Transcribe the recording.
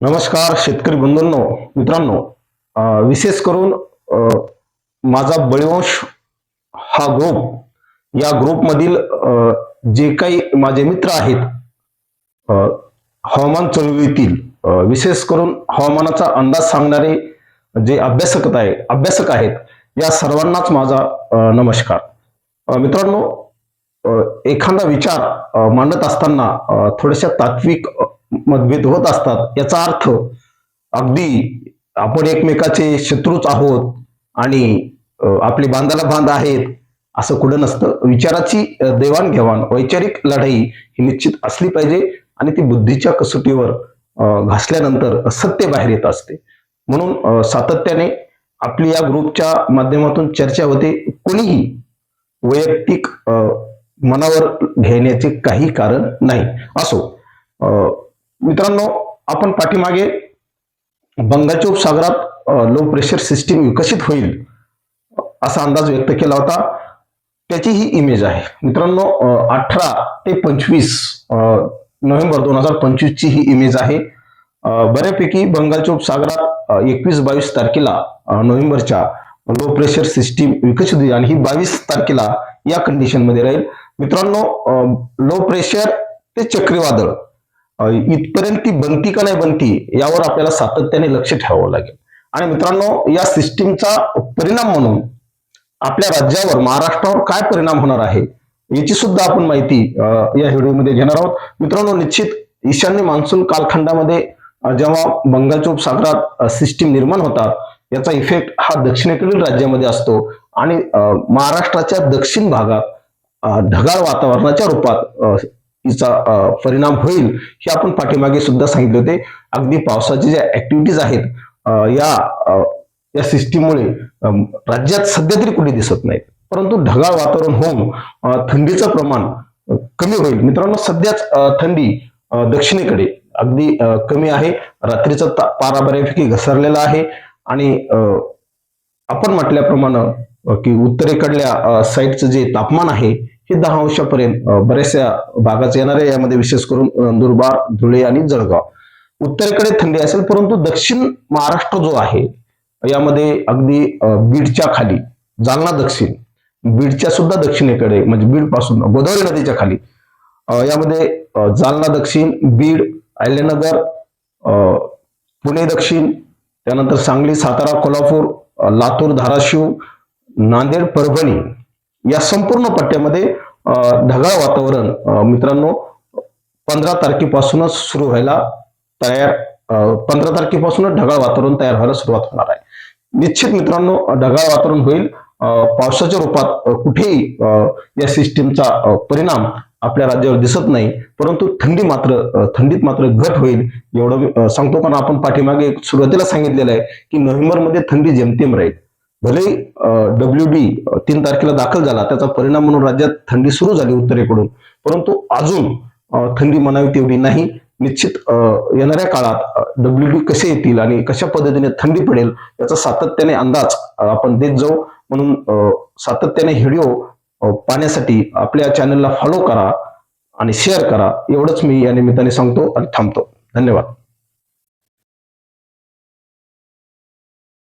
नमस्कार शेतकरी बंधूंनो मित्रांनो. विशेष करून माझा बळीवंश हा ग्रुप या ग्रुपमधील जे काही माझे मित्र आहेत हवामान चळवळीतील विशेष करून हवामानाचा अंदाज सांगणारे जे अभ्यासक आहे अभ्यासक आहेत या सर्वांनाच माझा नमस्कार. मित्रांनो एखादा विचार मांडत असताना थोड्याशा तात्विक मतभेद होत असतात याचा अर्थ अगदी आपण एकमेकाचे शत्रूच आहोत आणि आपले आपली बांधाला बांध आहेत असं कुठं नसतं. विचाराची देवाणघेवाण वैचारिक लढाई ही निश्चित असली पाहिजे आणि ती बुद्धीच्या कसोटीवर अं, घासल्यानंतर सत्य बाहेर येत असते. म्हणून सातत्याने आपली या ग्रुपच्या माध्यमातून चर्चा होते. कोणीही वैयक्तिक अं, मनावर घेण्याचे काही कारण नाही. असो अं, मित्रांनो आपण पाठीमागे बंगालच्या उपसागरात लो प्रेशर सिस्टीम विकसित होईल असा अंदाज व्यक्त केला होता. त्याची ही इमेज आहे. मित्रांनो अठरा ते पंचवीस नोव्हेंबर दोन हजार पंचवीस ची ही इमेज आहे. बऱ्यापैकी बंगालच्या उपसागरात एकवीस बावीस तारखेला नोव्हेंबरच्या लो प्रेशर सिस्टीम विकसित होईल आणि ही बावीस तारखेला या कंडिशनमध्ये राहील. मित्रांनो लो प्रेशर ते चक्रीवादळ इथपर्यंत ती बनती का नाही बनती यावर आपल्याला सातत्याने लक्ष ठेवावं लागेल. आणि मित्रांनो या सिस्टीमचा परिणाम म्हणून आपल्या राज्यावर महाराष्ट्रावर काय परिणाम होणार आहे याची सुद्धा आपण माहिती या व्हिडिओमध्ये घेणार आहोत. मित्रांनो निश्चित ईशान्य मान्सून कालखंडामध्ये जेव्हा बंगालच्या उपसागरात सिस्टीम निर्माण होतात याचा इफेक्ट हा दक्षिणेकडील राज्यामध्ये असतो. आणि महाराष्ट्राच्या दक्षिण भागात ढगाळ वातावरणाच्या रूपात तिचा परिणाम होईल हे आपण पाठीमागे सुद्धा सांगितले होते. अगदी पावसाचे ज्या ऍक्टिव्हिटीज आहेत या या सिस्टीममुळे राज्यात सध्या तरी कुठे दिसत नाहीत. परंतु ढगाळ वातावरण होऊन थंडीचं प्रमाण कमी होईल. मित्रांनो सध्याच थंडी दक्षिणेकडे अगदी कमी आहे. रात्रीचा पारा बऱ्यापैकी घसरलेला आहे. आणि आपण म्हटल्याप्रमाणे की उत्तरेकडल्या साईडचं जे तापमान आहे हे दहा अंशापर्यंत बऱ्याचशा भागात येणार आहे यामध्ये विशेष करून नंदुरबार धुळे आणि जळगाव. उत्तरेकडे थंडी असेल परंतु दक्षिण महाराष्ट्र जो आहे यामध्ये अगदी बीडच्या खाली जालना दक्षिण बीडच्या सुद्धा दक्षिणेकडे म्हणजे बीडपासून गोदावरी नदीच्या खाली यामध्ये जालना दक्षिण बीड अहिल्यानगर अं, पुणे दक्षिण त्यानंतर सांगली सातारा कोल्हापूर लातूर धाराशिव नांदेड परभणी या संपूर्ण पट्ट्यामध्ये ढगाळ वातावरण मित्रांनो पंधरा तारखेपासूनच सुरू व्हायला तयार पंधरा तारखेपासूनच ढगाळ वातावरण तयार व्हायला सुरुवात होणार आहे. निश्चित मित्रांनो ढगाळ वातावरण होईल. पावसाच्या रूपात कुठेही अं, या सिस्टीमचा परिणाम आपल्या राज्यावर दिसत नाही. परंतु थंडी मात्र थंडीत मात्र घट होईल एवढं सांगतो कारण आपण पाठीमागे सुरुवातीला सांगितलेलं आहे की नोव्हेंबरमध्ये थंडी जेमतेम राहील. भले डब्ल्यू डी तीन तारखेला दाखल झाला त्याचा परिणाम म्हणून राज्यात थंडी सुरू झाली उत्तरेकडून. परंतु अजून थंडी म्हणावी तेवढी नाही. निश्चित येणाऱ्या काळात डब्ल्यू डी कसे येतील आणि कशा पद्धतीने थंडी पडेल याचा सातत्याने अंदाज आपण देत जाऊ. म्हणून सातत्याने व्हिडिओ पाहण्यासाठी आपल्या चॅनलला फॉलो करा आणि शेअर करा. एवढंच मी या निमित्ताने सांगतो आणि थांबतो. धन्यवाद.